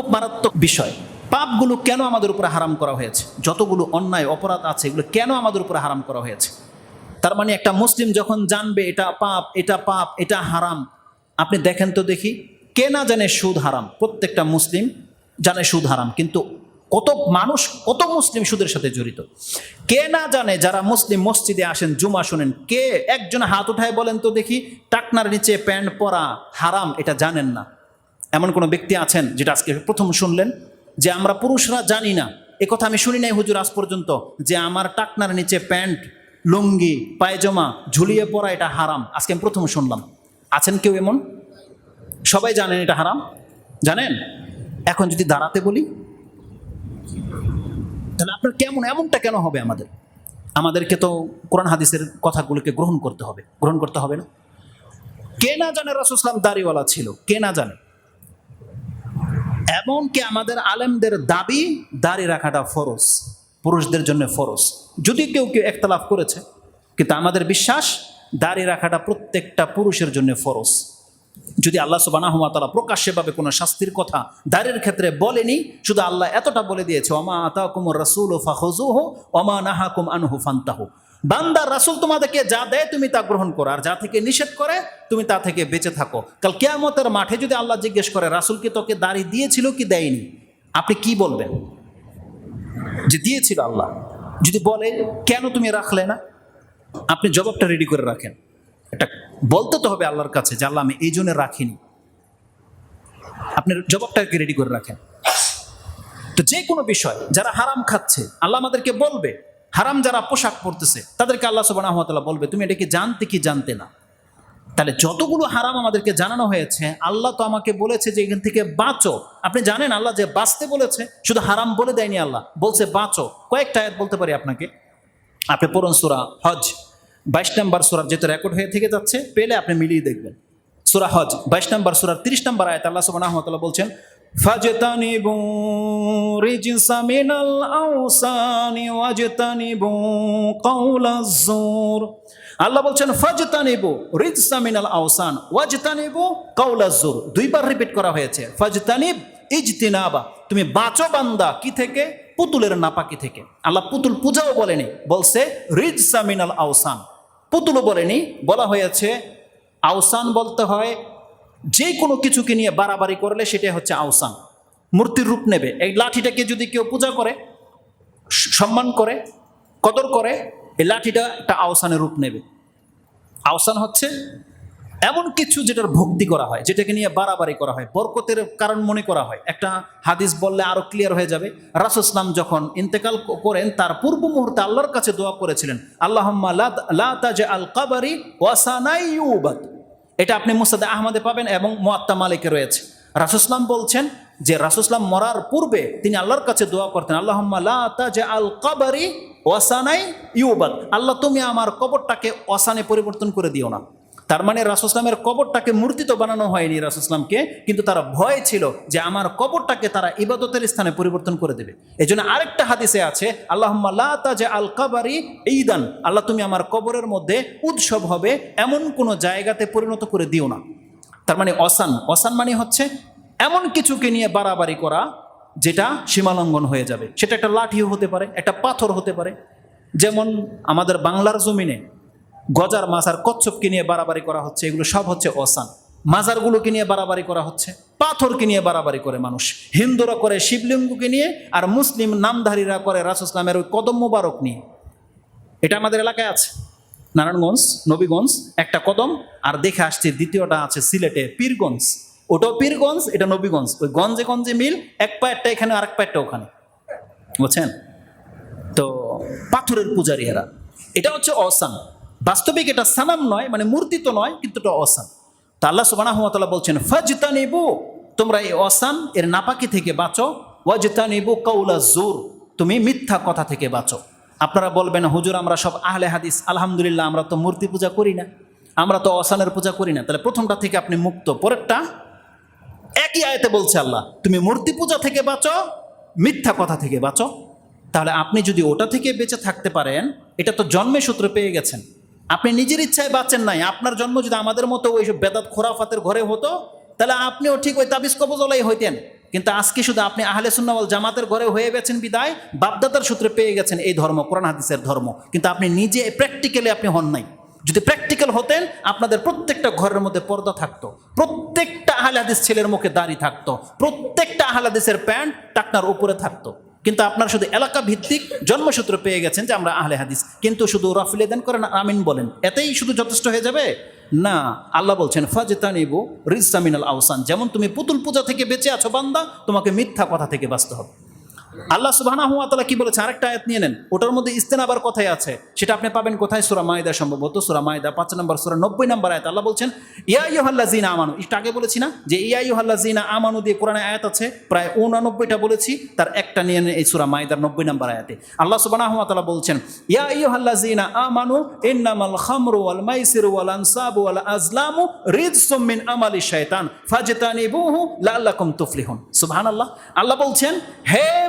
খুব মারাত্মক বিষয়। পাপগুলো কেন আমাদের উপরে হারাম করা হয়েছে? যতগুলো অন্যায়, অপরাধ আছে, এগুলো কেন আমাদের উপরে হারাম করা হয়েছে? তার মানে একটা মুসলিম যখন জানবে এটা পাপ এটা পাপ, এটা হারাম, আপনি দেখেন তো দেখি, কে না জানে সুদ হারাম? প্রত্যেকটা মুসলিম জানে সুদ হারাম, কিন্তু কত মানুষ, কত মুসলিম সুদের সাথে জড়িত? কে না জানে যারা মুসলিম মসজিদে আসেন, জুমা শোনেন, কে একজন হাত উঠায় বলেন তো দেখি, টাকনার নিচে প্যান্ট পরা হারাম, এটা জানেন না। এমন কোনো ব্যক্তি আছেন যেটা আজকে প্রথম শুনলেন যে আমরা পুরুষরা জানি না। কথা আমি শুনি নাই হুজুর আজ পর্যন্ত যে আমার টাকনার নিচে প্যান্ট, লুঙ্গি, পায়জামা ঝুলিয়ে পরা এটা হারাম। আজকে আমি প্রথম শুনলাম। আছেন কেউ এমন? সবাই জানেন এটা হারাম? জানেন? এখন যদি দাঁড়াতে বলি, তাহলে আপনার কেমন, এমনটা কেন হবে আমাদের? আমাদেরকে তো কোরআন হাদিসের কথাগুলোকে গ্রহণ করতে হবে। গ্রহণ করতে হবে না। কে না জানে রসুসলাম দাড়িওয়ালা ছিল? কে না জানে? এমনকি আমাদের আলেমদের দাবি, দাড়ি রাখাটা ফরজ, পুরুষদের জন্য ফরজ। যদি কেউ কেউ একতলাফ করেছে, কিন্তু আমাদের বিশ্বাস, দাড়ি রাখাটা প্রত্যেকটা পুরুষের জন্য ফরজ। যদি আল্লাহ সুবানাহমাতালা প্রকাশ্যে পাবে কোনো শাস্তির কথা দাড়ির ক্ষেত্রে বলেনি, শুধু আল্লাহ এতটা বলে দিয়েছে অমা আতা কুমর রসুল ও ফাহজুহ অমা নাহাকুম আনহু ফান্তাহু। বান্দার রাসুল তোমাদেরকে যা দেয় তুমি তা গ্রহণ করো, আর যা থেকে নিষেধ করে, তুমি তা থেকে বেঁচে থাকো। কাল কেয়ামতের মাঠে যদি আল্লাহ জিজ্ঞেস করে, রাসুল কি তোকে দাড়ি দিয়েছিল কি দেয়নি? আপনি কি বলবেন? যে দিয়েছিল আল্লাহ। যদি বলে, কেন তুমি রাখলে না? আপনি জবাবটা রেডি করে রাখেন। এটা বলতে তো হবে আল্লাহর কাছে যে, আল্লাহ, আমি এই জন্য রাখিনি। আপনি জবাবটাকে রেডি করে রাখেন। তো যে কোনো বিষয়, যারা হারাম খাচ্ছে, আল্লাহ আমাদেরকে বলবে হারাম যারা পোশাক পরতেছে, তাদেরকে আল্লাহ সুবাহ বলবে, তুমি এটাকে জানতে কি জানতে না? তাহলে যতগুলো হারাম আমাদেরকে জানানো হয়েছে, আল্লাহ তো আমাকে বলেছে যে এখান থেকে বাঁচো। আপনি জানেন আল্লাহ যে বাঁচতে বলেছে, শুধু হারাম বলে দেয়নি আল্লাহ, বলছে বাঁচো। কয়েকটা আয়াত বলতে পারি আপনাকে। আপনি পড়ুন সুরা হজ, বাইশ নম্বর সুরার যেহেতু রেকর্ড হয়ে থেকে যাচ্ছে, পেলে আপনি মিলিয়ে দেখবেন। সুরা হজ, বাইশ নম্বর সুরার তিরিশ নম্বর আয়াত আল্লাহ সুবাহ বলছেন ফাজতানিবু রিজসা মিনাল আওসানি ওয়াজতানিবু কাওলাজ জুর আল্লাহ বলছেন, ফাজতানিবু রিজসা মিনাল আওসান, ওয়াজতানিবু কাওলাজ জুর দুইবার রিপিট করা হয়েছে, ফাজতানিব ইজতিনাবা, তুমি বাঁচো বান্দা, কি থেকে? পুতুলের নাপাকি থেকে? আল্লাহ পুতুল পূজাও বলেনি, বলছে রিজসা মিনাল আওসান। পুতুলও বলেনি, বলা হয়েছে, আওসান বলতে হয় যে কোনো কিছুকে নিয়ে বাড়াবাড়ি করলে সেটাই হচ্ছে আওসান। মূর্তির রূপ নেবে। এই লাঠিটাকে যদি কেউ পূজা করে সম্মান করে, কদর করে, এই লাঠিটা একটা আওসানের রূপ নেবে। আওসান হচ্ছে এমন কিছু যেটার ভক্তি করা হয়, যেটাকে নিয়ে বাড়াবাড়ি করা হয়, বরকতের কারণ মনে করা হয়। একটা হাদিস বললে আরও ক্লিয়ার হয়ে যাবে। রাসুসলাম যখন ইন্তেকাল করেন, তার পূর্ব মুহূর্তে আল্লাহর কাছে দোয়া করেছিলেন তাজে আল কাবারি ওয়াসানাই এটা আপনি মুসাদে আহমদে পাবেন এবং মোয়াত্তা মালিকে রয়েছে। রাসুসলাম বলছেন যে রাসুসলাম মরার পূর্বে তিনি আল্লাহর কাছে দোয়া করতেন আল্লাহ তাজে আল কাবারি ইউবাল আল্লাহ, তুমি আমার কবরটাকে অসানে পরিবর্তন করে দিও না। তার মানে রাসুসলামের কবরটাকে মূর্তি তো বানানো হয়নি রাসুসলামকে কিন্তু তারা ভয় ছিল যে আমার কবরটাকে তারা ইবাদতের স্থানে পরিবর্তন করে দেবে। এই জন্য আরেকটা হাদিসে আছে আল্লাহ তাজে আল কাবারি ঈদান, আল্লাহ তুমি আমার কবরের মধ্যে উৎসব হবে, এমন কোনো জায়গাতে পরিণত করে দিও না। তার মানে অসান অসান মানে হচ্ছে এমন কিছুকে নিয়ে বাড়াবাড়ি করা যেটা সীমালঙ্ঘন হয়ে যাবে। সেটা একটা লাঠিও হতে পারে, একটা পাথর হতে পারে। যেমন আমাদের বাংলার জমিনে গজার মাজার কচ্ছপকে নিয়ে বাড়াবাড়ি করা হচ্ছে, এগুলো সব হচ্ছে অসান। মাজারগুলোকে নিয়ে বাড়াবাড়ি করা হচ্ছে, পাথরকে নিয়ে বাড়াবাড়ি করে মানুষ। হিন্দুরা করে শিবলিঙ্গকে নিয়ে আর মুসলিম নামধারীরা করে রাসুসলামের ওই কদম মোবারক নিয়ে। এটা আমাদের এলাকায় আছে, নারায়ণগঞ্জ, নবীগঞ্জ, একটা কদম, আর দেখে আসছে দ্বিতীয়টা আছে সিলেটে পীরগঞ্জ। ওটাও পীরগঞ্জ, এটা নবীগঞ্জ। ওই গঞ্জে গঞ্জে মিল, এক পায়েরটা এখানে আর এক পায়েরটা ওখানে। বুঝছেন? তো পাথরের পূজারী এরা। এটা হচ্ছে অসান। বাস্তবিক এটা সানাম নয় মানে মূর্তি তো নয়, কিন্তু এটা অসান তা আল্লাহ সুবাহ বলছেন ফাজতা নেবু তোমরা এই অসান এর নাপাকি থেকে বাঁচো। ওয়াজতা নেবু কৌলা জোর তুমি মিথ্যা কথা থেকে বাঁচো। আপনারা বলবেন, হুজুর, আমরা সব আহলে হাদিস, আলহামদুলিল্লাহ, আমরা তো মূর্তি পূজা করি না। আমরা তো অসানের পূজা করি না। তাহলে প্রথমটা থেকে আপনি মুক্ত। পরেরটা, একই আয়তে বলছে আল্লাহ, তুমি মূর্তি পূজা থেকে বাঁচো, মিথ্যা কথা থেকে বাঁচো। তাহলে আপনি যদি ওটা থেকে বেঁচে থাকতে পারেন, এটা তো জন্মে সূত্রে পেয়ে গেছেন। আপনি নিজের ইচ্ছায় বাঁচেন নাই, আপনার জন্ম যদি আমাদের মতো ওইসব বেদাত খোরাফাতের ঘরে হতো, তাহলে আপনিও ঠিক ওই তাবিজ কবজলাই হইতেন। কিন্তু আজকে শুধু আপনি আহলে সুন্নাওয়াল জামাতের ঘরে হয়ে গেছেন বিদায়, বাপদাদার সূত্রে পেয়ে গেছেন এই ধর্ম, কোরআন হাদিসের ধর্ম। কিন্তু আপনি নিজে প্র্যাকটিক্যালি আপনি হন নাই। যদি প্র্যাকটিক্যাল হতেন, আপনাদের প্রত্যেকটা ঘরের মধ্যে পর্দা থাকতো, প্রত্যেকটা আহলে হাদিস ছেলের মুখে দাড়ি থাকতো, প্রত্যেকটা আহলে হাদিসের প্যান্ট টাকনার উপরে থাকতো। কিন্তু আপনার শুধু এলাকা ভিত্তিক জন্মসূত্র পেয়ে গেছেন যে আমরা আহলে হাদিস। কিন্তু শুধু রফিলে দেন করেন, আমিন বলেন। এতেই শুধু যথেষ্ট হয়ে যাবে? না, আল্লাহ বলছেন, ফাজতানিবু রিজামিনাল আহসান যেমন তুমি পুতুল পূজা থেকে বেঁচে আছো বান্দা, তোমাকে মিথ্যা কথা থেকে বাঁচতে হবে। আল্লাহ সুবহানাহু ওয়া তাআলা কি বলেছে? আরেকটা আয়াত নিয়ে নেন। ওটার মধ্যে ইস্তেনাবার কথাই আছে। সেটা আপনি পাবেন কোথায়? সূরা মাইদা সম্ভবত সূরা মাইদা পাঁচ নম্বর সূরা, নব্বই নম্বর আয়াত। আল্লাহ বলছেন, ইয়া ইয়ুহাল্লাযিনা আমানু। একটু আগে বলেছি না? যে, ইয়া ইয়ুহাল্লাযিনা আমানু দিয়ে কোরআনে আয়াত আছে। প্রায় উনানব্বইটা বলেছি। তার একটা নিয়ে নেন এই সূরা মাইদার নব্বই নম্বর আয়াতে। আল্লাহ সুবহানাহু ওয়া তাআলা বলছেন, ইয়া ইয়ুহাল্লাযিনা আমানু ইন্নামাল খামরু ওয়াল মাইসিরু ওয়াল আনসাবু ওয়াল আজলামু রিজসুম মিন আমালি শাইতান ফাজতানিবুহু লাআল্লাকুম তুফলিহুন। সুবহানাল্লাহ। আল্লাহ বলছেন, হে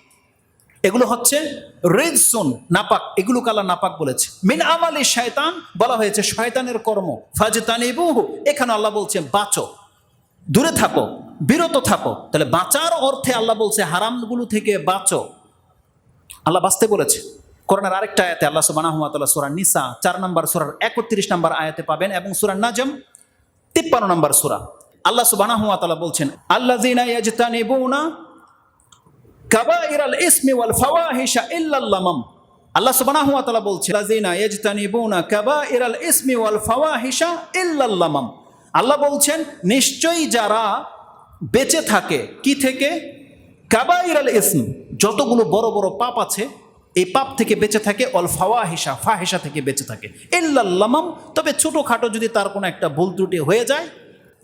এগুলো হচ্ছে রেজসুন নাপাক। এগুলো কালা নাপাক বলেছে। মিন আমালি শয়তান বলা হয়েছে, শয়তানের কর্ম। ফাজতানিবুহু, এখানে আল্লাহ বলছে, বাঁচো। দূরে থাকো, বিরত থাকো। তাহলে বাঁচার অর্থে আল্লাহ বলছে, হারামগুলো থেকে বাঁচো। আল্লাহ বাঁচতে বলেছে। করোনার আরেকটা আয়াতে আল্লাহ সুবাহ সুরা নিসা, চার নম্বর সুরার একত্রিশ নম্বর আয়াতে পাবেন এবং সুরা নাজম তিপ্পান্ন নম্বর সুরা। আল্লাহ সুবাহ বলছেন আল্লাহ জিনা আল্লাহ ওয়াল আল্লাহ বলছেন, নিশ্চয়ই যারা বেঁচে থাকে, কি থেকে? কাবাইরাল ইসম, যতগুলো বড় বড় পাপ আছে, এই পাপ থেকে বেঁচে থাকে অল ফাওয়াহিশা, ফাহিশা থেকে বেঁচে থাকে। ইল্লাল লামাম তবে ছোটোখাটো যদি তার কোনো একটা ভুল ত্রুটি হয়ে যায়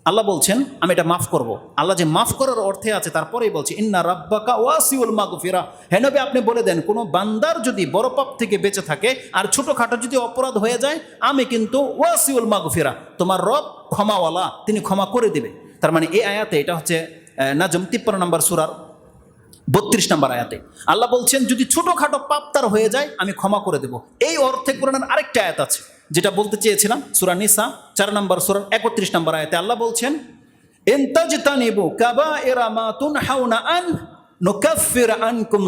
আল্লাহ বলছেন, আমি এটা মাফ করব। আল্লাহ যে মাফ করার অর্থে আছে, তারপরেই বলছে, ইন্না রাব্বাকা ওয়াসিউল মাগফিরা। হেনবে আপনি বলে দেন, কোনো বান্দার যদি বড় পাপ থেকে বেঁচে থাকে আর ছোটোখাটো যদি অপরাধ হয়ে যায়, আমি কিন্তু ওয়াসিউল মাগফিরা, তোমার রব ক্ষমাওয়ালা, তিনি ক্ষমা করে দেবে। তার মানে এই আয়াতে, এটা হচ্ছে নাজম তিপ্পান্ন নম্বর সুরার বত্রিশ নম্বর আয়াতে, আল্লাহ বলছেন, যদি ছোটোখাটো পাপ তার হয়ে যায়, আমি ক্ষমা করে দেব। এই অর্থে কোরআনের আরেকটা আয়াত আছে। যেটা বলতে চেয়েছিলাম, সুরা নিসা, চার নম্বর সুরার একত্রিশ নম্বর আয়াতে আল্লাহ বলছেন ইনতাজতানিবু কাবাইরা মা তুনহাউনা আন আনকুম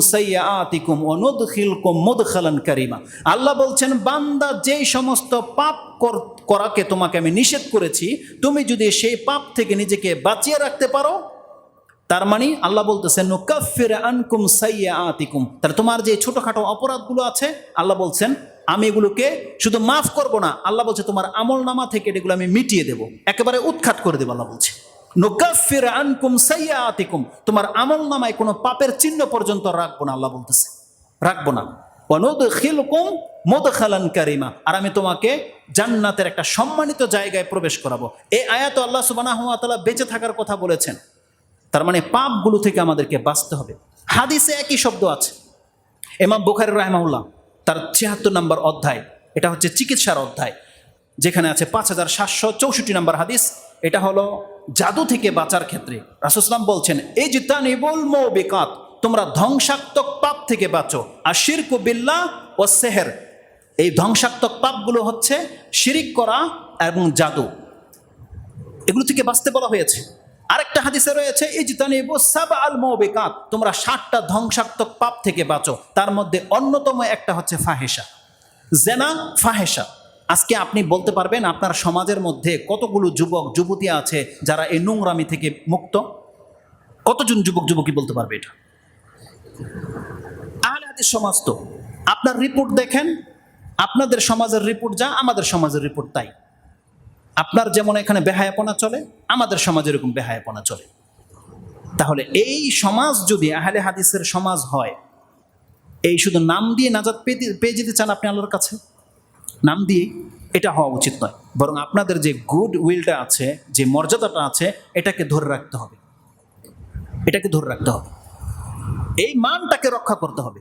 মুদখালান কারীমা। আল্লাহ বলছেন, বান্দা যেই সমস্ত পাপ কর- করাকে তোমাকে আমি নিষেধ করেছি, তুমি যদি সেই পাপ থেকে নিজেকে বাঁচিয়ে রাখতে পারো, তার মানে আল্লাহ বলতেছেন নুকাফির আনকুম সাইয়া আতিকুম তাহলে তোমার যে ছোটোখাটো অপরাধগুলো আছে, আল্লাহ বলছেন আমি এগুলোকে শুধু মাফ করব না, আল্লাহ বলছে, তোমার আমল নামা থেকে এগুলো আমি মিটিয়ে দেব। একেবারে উৎখাত করে দেবো, আল্লাহ বলছে। নুকাফির আনকুম সাইয়া আতিকুম তোমার আমল নামায় কোনো পাপের চিহ্ন পর্যন্ত রাখব না, আল্লাহ বলতেছে। রাখব না। ওয়ানুদখিলকুম মুদখালান কারিমা, আর আমি তোমাকে জান্নাতের একটা সম্মানিত জায়গায় প্রবেশ করাবো। এই আয়াত আল্লাহ সুবহানাহু ওয়া বেঁচে থাকার কথা বলেছেন। তার মানে পাপগুলো থেকে আমাদেরকে বাঁচতে হবে। হাদিসে একই শব্দ আছে। এমাম বুখারি রাহমাউল্লাহ তার ছিয়াত্তর নম্বর অধ্যায়, এটা হচ্ছে চিকিৎসার অধ্যায়, যেখানে আছে পাঁচ হাজার সাতশো চৌষট্টি নম্বর হাদিস, এটা হলো জাদু থেকে বাঁচার ক্ষেত্রে। রাসুসলাম বলছেন এই জিতানিবুল বেকাত তোমরা ধ্বংসাত্মক পাপ থেকে বাঁচো। আর শিরকু বিল্লাহ ও সেহের, এই ধ্বংসাত্মক পাপগুলো হচ্ছে শিরিক করা এবং জাদু। এগুলো থেকে বাঁচতে বলা হয়েছে। আরেকটা হাদিসে রয়েছে, ইজতানিবু সাব আল তোমরা ষাটটা ধ্বংসাত্মক পাপ থেকে বাঁচো। তার মধ্যে অন্যতম একটা হচ্ছে ফাহেসা জেনা ফাহেসা আজকে আপনি বলতে পারবেন, আপনার সমাজের মধ্যে কতগুলো যুবক, যুবতী আছে যারা এই নোংরামি থেকে মুক্ত? কতজন যুবক যুবকী বলতে পারবে এটা? আহলে হাদিস সমাজ তো। আপনার রিপোর্ট দেখেন, আপনাদের সমাজের রিপোর্ট যা, আমাদের সমাজের রিপোর্ট তাই। আপনার যেমন এখানে বেহায়াপনা চলে, আমাদের সমাজে এরকম বেহায়াপনা চলে। তাহলে এই সমাজ যদি আহলে হাদিসের সমাজ হয়, এই শুধু নাম দিয়ে নাজাদ পেয়ে যেতে চান আপনি আল্লাহর কাছে? নাম দিয়ে এটা হওয়া উচিত নয়। বরং আপনাদের যে গুড উইলটা আছে, যে মর্যাদাটা আছে, এটাকে ধরে রাখতে হবে। এটাকে ধরে রাখতে হবে। এই মানটাকে রক্ষা করতে হবে।